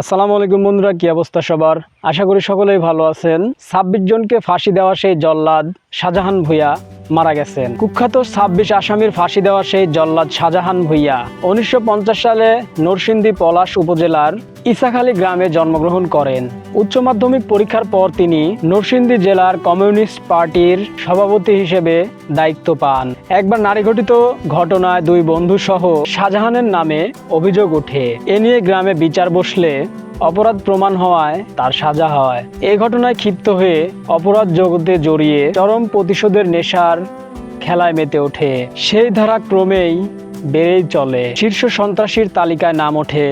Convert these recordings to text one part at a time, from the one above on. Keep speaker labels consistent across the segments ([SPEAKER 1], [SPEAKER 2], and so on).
[SPEAKER 1] আসসালামু আলাইকুম বন্ধুরা, কি অবস্থা সবার? আশা করি সকলেই ভালো আছেন। ছাব্বিশ জনকে ফাঁসি দেওয়া সেই জল্লাদ শাহজাহান ভুইয়া। মারা গেছেন। কুখ্যাত ছাব্বিশ আসামির ফাঁসি দেওয়া সেই জল্লাদ শাহজাহান ভুইয়া উনিশশো সালে নরসিংদী পলাশ উপজেলার ইসাখালী গ্রামে জন্মগ্রহণ করেন। উচ্চ মাধ্যমিক পরীক্ষার পর তিনি নরসিংদী জেলার কমিউনিস্ট পার্টির সভাপতি হিসেবে দায়িত্ব পান। একবার নারী ঘটিত ঘটনায় দুই বন্ধু সহ শাহজাহানের নামে অভিযোগ ওঠে। এ নিয়ে গ্রামে বিচার বসলে অপরাধ প্রমাণ হওয়ায় তার সাজা হয়। এই ঘটনায় ক্ষিপ্ত হয়ে অপরাধ জগতে জড়িয়ে চরম প্রতিশোধের নেশার খেলায় মেতে ওঠে। সেই ধারা ক্রমেই বেড়েই চলে। শীর্ষ সন্ত্রাসীর তালিকায় নাম ওঠে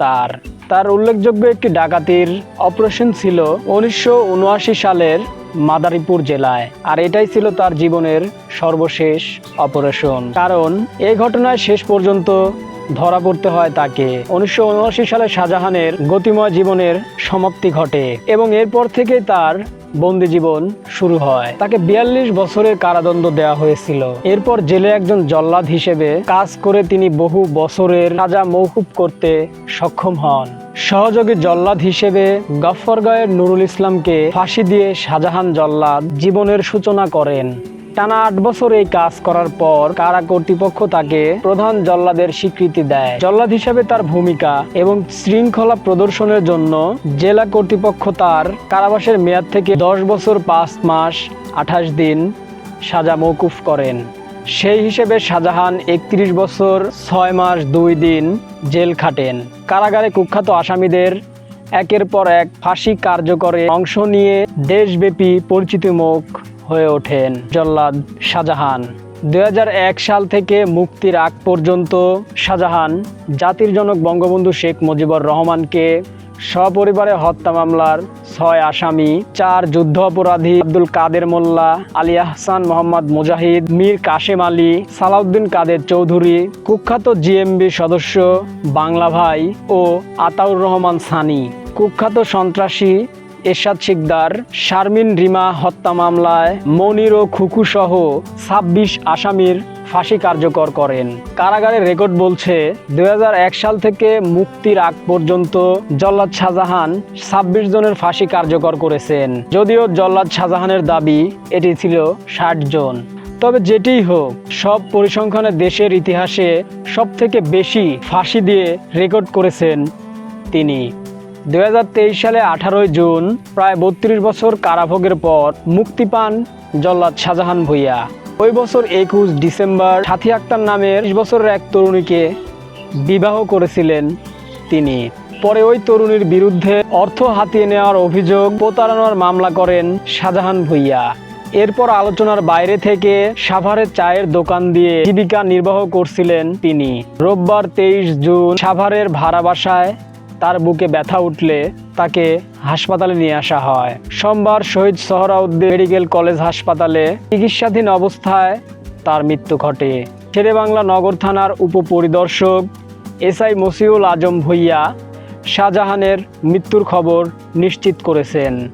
[SPEAKER 1] তার। তার উল্লেখযোগ্য একটি ডাকাতির অপারেশন ছিল উনিশশো উনআশি সালের মাদারীপুর জেলায়, আর এটাই ছিল তার জীবনের সর্বশেষ অপারেশন। কারণ এই ঘটনায় শেষ পর্যন্ত ধরা পড়তে হয় তাকে। উনিশশো উনআশি সালে শাহজাহানের গতিময় জীবনের সমাপ্তি ঘটে এবং এরপর থেকে তার বন্দি জীবন শুরু হয়। তাকে বিয়াল্লিশ বছরের কারাদণ্ড দেওয়া হয়েছিল। এরপর জেলে একজন জল্লাদ হিসেবে কাজ করে তিনি বহু বছরের সাজা মৌকুব করতে সক্ষম হন। সহযোগী জল্লাদ হিসেবে গফরগাঁয়ের নুরুল ইসলামকে ফাঁসি দিয়ে শাহজাহান জল্লাদ জীবনের সূচনা করেন। টানা আট বছর এই কাজ করার পর কারা কর্তৃপক্ষ তাকে প্রধান জল্লাদের স্বীকৃতি দেয়। জল্লাদ হিসেবে তার ভূমিকা এবং শৃঙ্খলা প্রদর্শনের জন্য জেলা কর্তৃপক্ষ তার কারাবাসের মেয়াদ থেকে দশ বছর পাঁচ মাস আঠাশ দিন সাজা মৌকুফ করেন। সেই হিসেবে শাহজাহান একত্রিশ বছর ছয় মাস দুই দিন জেল খাটেন। কারাগারে কুখ্যাত আসামিদের একের পর এক ফাঁসি কার্যকরে অংশ নিয়ে দেশব্যাপী পরিচিতি মুখ হয়ে ওঠেন জল্লাদ শাহজাহান। দুই হাজার এক সাল থেকে মুক্তির আগ পর্যন্ত শাহজাহান জাতির জনক বঙ্গবন্ধু শেখ মুজিবুর রহমানকে সপরিবারে হত্যা মামলার ছয় আসামি, চার যুদ্ধ অপরাধী আব্দুল কাদের মোল্লা, আলী আহসান মোহাম্মদ মুজাহিদ, মীর কাশেম আলী, সালাউদ্দিন কাদের চৌধুরী, কুখ্যাত জিএমবি সদস্য বাংলা ভাই ও আতাউর রহমান সানি। কুখ্যাত সন্ত্রাসী এরশাদ শিকদার, শারমিন রিমা হত্যা মামলায় মনির ও খুকু সহ ছাব্বিশ আসামির ফাঁসি কার্যকর করেন। কারাগারের রেকর্ড বলছে দু হাজার এক সাল থেকে মুক্তির আগ পর্যন্ত জল্লাদ শাহজাহান ছাব্বিশ জনের ফাঁসি কার্যকর করেছেন। যদিও জল্লাদ শাহজাহানের দাবি, এটি ছিল ষাট জন। তবে যেটিই হোক, সব পরিসংখ্যানে দেশের ইতিহাসে সবথেকে বেশি ফাঁসি দিয়ে রেকর্ড করেছেন তিনি। দুই হাজার তেইশ সালে আঠারোই জুন, প্রায় বত্রিশ বছর কারাভোগের পর মুক্তি পান জল্লাদ শাহজাহান ভুইয়া। ওই বছর একুশ ডিসেম্বর, সাথী আক্তার নামের বছরের এক তরুণীকে বিবাহ করেছিলেন তিনি। পরে ওই তরুণীর বিরুদ্ধে অর্থ হাতিয়ে নেওয়ার অভিযোগ প্রতারণার মামলা করেন শাহজাহান ভুইয়া। এরপর আলোচনার বাইরে থেকে সাভারে চায়ের দোকান দিয়ে জীবিকা নির্বাহ করছিলেন তিনি। রোববার তেইশ জুন সাভারের ভাড়া বাসায় তার বুকে ব্যথা উঠলে তাকে হাসপাতালে নিয়ে আসা হয়। সোমবার শহীদ সোহরাউদ্দিন মেডিকেল কলেজ হাসপাতালে চিকিৎসাধীন অবস্থায় তার মৃত্যু ঘটে। শেরেবাংলা নগর থানার উপপরিদর্শক এসআই মসিউল আজম ভুইয়া শাহজাহানের মৃত্যুর খবর নিশ্চিত করেছেন।